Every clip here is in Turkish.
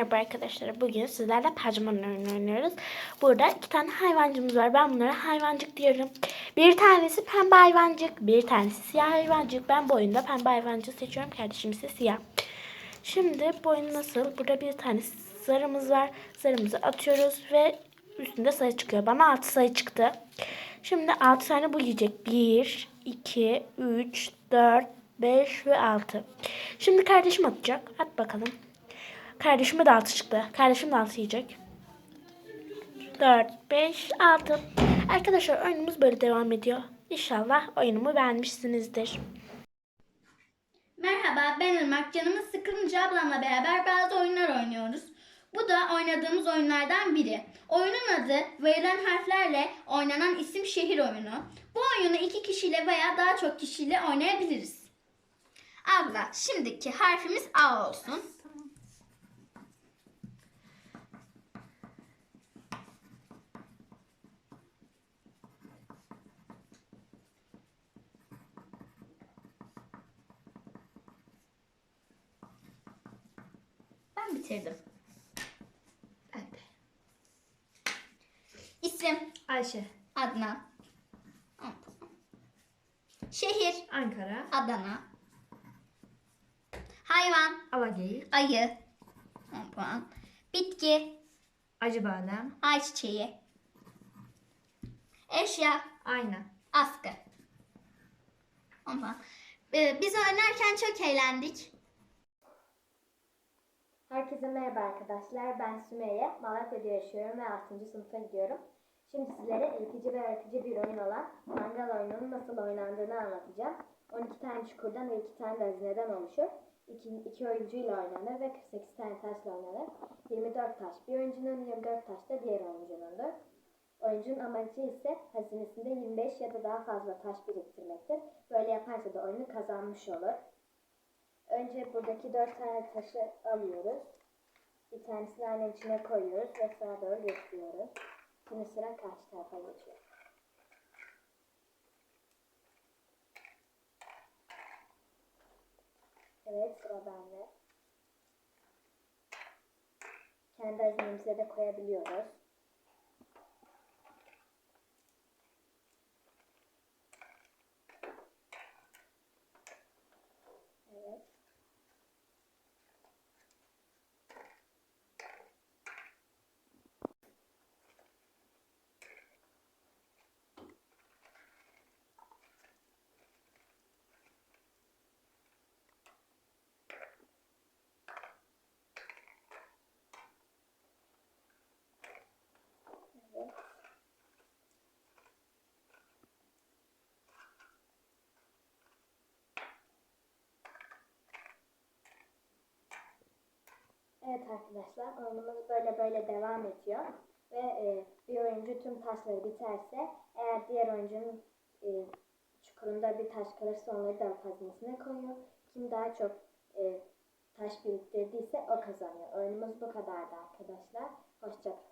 Merhaba arkadaşlar. Bugün sizlerle Pajman oyunu oynuyoruz. Burada iki tane hayvancımız var. Ben bunlara hayvancık diyorum. Bir tanesi pembe hayvancık. Bir tanesi siyah hayvancık. Ben bu oyunda pembe hayvancık seçiyorum. Kardeşim ise siyah. Şimdi bu oyun nasıl? Burada bir tane sarımız var. Sarımızı atıyoruz ve üstünde sayı çıkıyor. Bana 6 sayı çıktı. Şimdi 6 tane bu yiyecek. 1, 2, 3, 4, 5 ve 6. Şimdi kardeşim atacak. At bakalım. Kardeşime de 6 çıktı. Kardeşim de 6 yiyecek. 4, 5, 6. Arkadaşlar oyunumuz böyle devam ediyor. İnşallah oyunumu beğenmişsinizdir. Merhaba ben Irmak. Canımız sıkılınca ablamla beraber bazı oyunlar oynuyoruz. Bu da oynadığımız oyunlardan biri. Oyunun adı verilen harflerle oynanan isim şehir oyunu. Bu oyunu iki kişiyle veya daha çok kişiyle oynayabiliriz. Abla şimdiki harfimiz A olsun. Ben bitirdim. Ben de. İsim Ayşe. Adnan. Şehir Ankara. Adana. Hayvan Alageyik. ayı. 10 puan. Bitki Acıbadem. ayçiçeği. Eşya Ayna. askı. 10 puan. Ee, biz oynarken çok eğlendik. Herkese merhaba arkadaşlar. Ben Sümeyye. Malatya'da yaşıyorum ve 6. sınıfa gidiyorum. Şimdi sizlere eğitici ve öğretici bir oyun olan mangal oyununun nasıl oynandığını anlatacağım. 12 tane çukurdan ve 2 tane de hazineden oluşur. 2, 2 oyuncuyla oynanır ve 48 tane taşla oynanır. 24 taş bir oyuncunun, 24 taş da diğer oyuncunundur. Oyuncunun amacı ise hazinesinde 25 ya da daha fazla taş biriktirmektir. Böyle yaparsa da oyunu kazanmış olur. Önce buradaki dört tane taşı alıyoruz. Bir tanesini aynı içine koyuyoruz ve sağa doğru götürüyoruz. Şimdi sıra karşı tarafa geçiyor. Evet sıra bende. Kendi hazinemize de koyabiliyoruz. Evet. Evet. Evet arkadaşlar oyunumuz böyle böyle devam ediyor. Ve e, bir oyuncu tüm taşları biterse eğer diğer oyuncunun e, çukurunda bir taş kalırsa onları da hazinesine koyuyor. Kim daha çok e, taş biriktirdiyse o kazanıyor. Oyunumuz bu kadardı arkadaşlar. Hoşçakalın.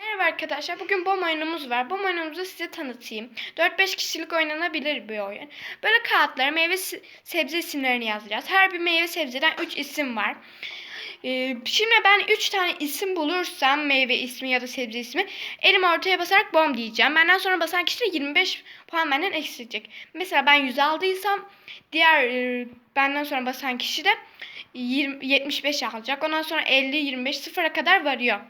Merhaba arkadaşlar. Bugün BOM oyunumuz var. BOM oyunumuzu size tanıtayım. 4-5 kişilik oynanabilir bir oyun. Böyle kağıtlara meyve se- sebze isimlerini yazacağız. Her bir meyve sebzeden 3 isim var. Ee, şimdi ben 3 tane isim bulursam meyve ismi ya da sebze ismi elim ortaya basarak bom diyeceğim. Benden sonra basan kişi de 25 puan benden eksilecek. Mesela ben 100 aldıysam diğer e, benden sonra basan kişi de 20, 75 alacak. Ondan sonra 50, 25 sıfıra kadar varıyor.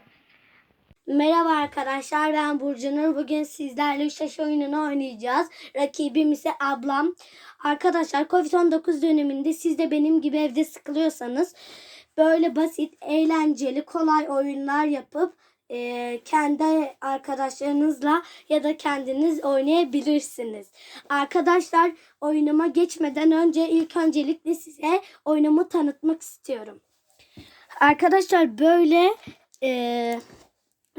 Merhaba arkadaşlar ben Burcu. Bugün sizlerle yaş oyununu oynayacağız. Rakibim ise ablam. Arkadaşlar Covid-19 döneminde siz de benim gibi evde sıkılıyorsanız böyle basit, eğlenceli, kolay oyunlar yapıp eee, kendi arkadaşlarınızla ya da kendiniz oynayabilirsiniz. Arkadaşlar oyunuma geçmeden önce ilk öncelikle size oyunumu tanıtmak istiyorum. Arkadaşlar böyle eee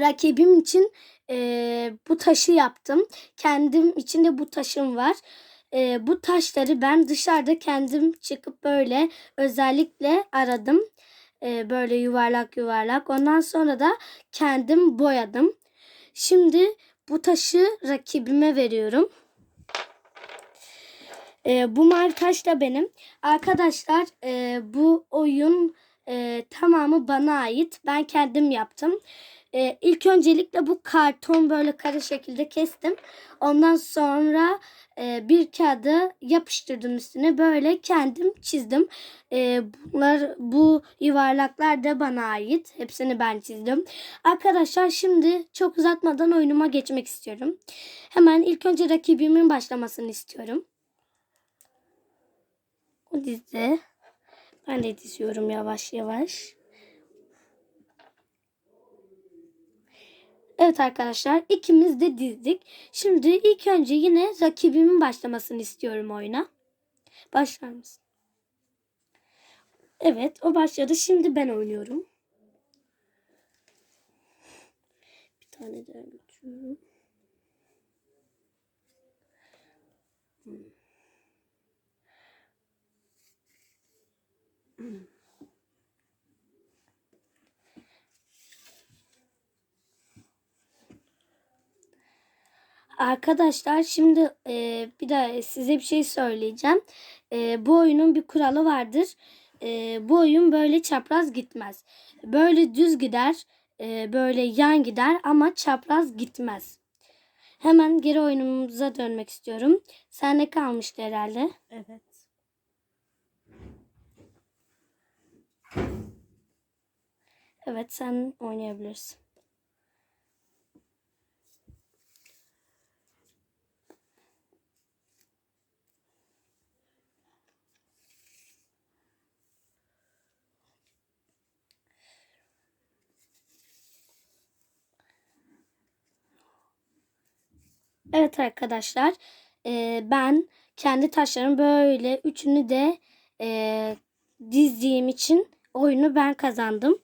rakibim için eee, bu taşı yaptım. Kendim için de bu taşım var. Eee, bu taşları ben dışarıda kendim çıkıp böyle özellikle aradım. Eee, böyle yuvarlak yuvarlak. Ondan sonra da kendim boyadım. Şimdi bu taşı rakibime veriyorum. Eee, bu mavi taş da benim. Arkadaşlar eee, bu oyun e, tamamı bana ait. Ben kendim yaptım. E, ilk öncelikle bu karton böyle kare şekilde kestim. Ondan sonra e, bir kağıda yapıştırdım üstüne. Böyle kendim çizdim. E, bunlar bu yuvarlaklar da bana ait. Hepsini ben çizdim. Arkadaşlar şimdi çok uzatmadan oyunuma geçmek istiyorum. Hemen ilk önce rakibimin başlamasını istiyorum. O dizde. Ben de diziyorum yavaş yavaş. Evet arkadaşlar ikimiz de dizdik. Şimdi ilk önce yine rakibimin başlamasını istiyorum oyuna. Başlar mısın? Evet o başladı. Şimdi ben oynuyorum. Bir tane daha geçiyorum. Arkadaşlar şimdi e, bir de size bir şey söyleyeceğim. E, bu oyunun bir kuralı vardır. E, bu oyun böyle çapraz gitmez. Böyle düz gider, e, böyle yan gider ama çapraz gitmez. Hemen geri oyunumuza dönmek istiyorum. Sende kalmıştı herhalde. Evet. Evet sen oynayabilirsin. Evet arkadaşlar eee, ben kendi taşlarımı böyle üçünü de eee, dizdiğim için oyunu ben kazandım.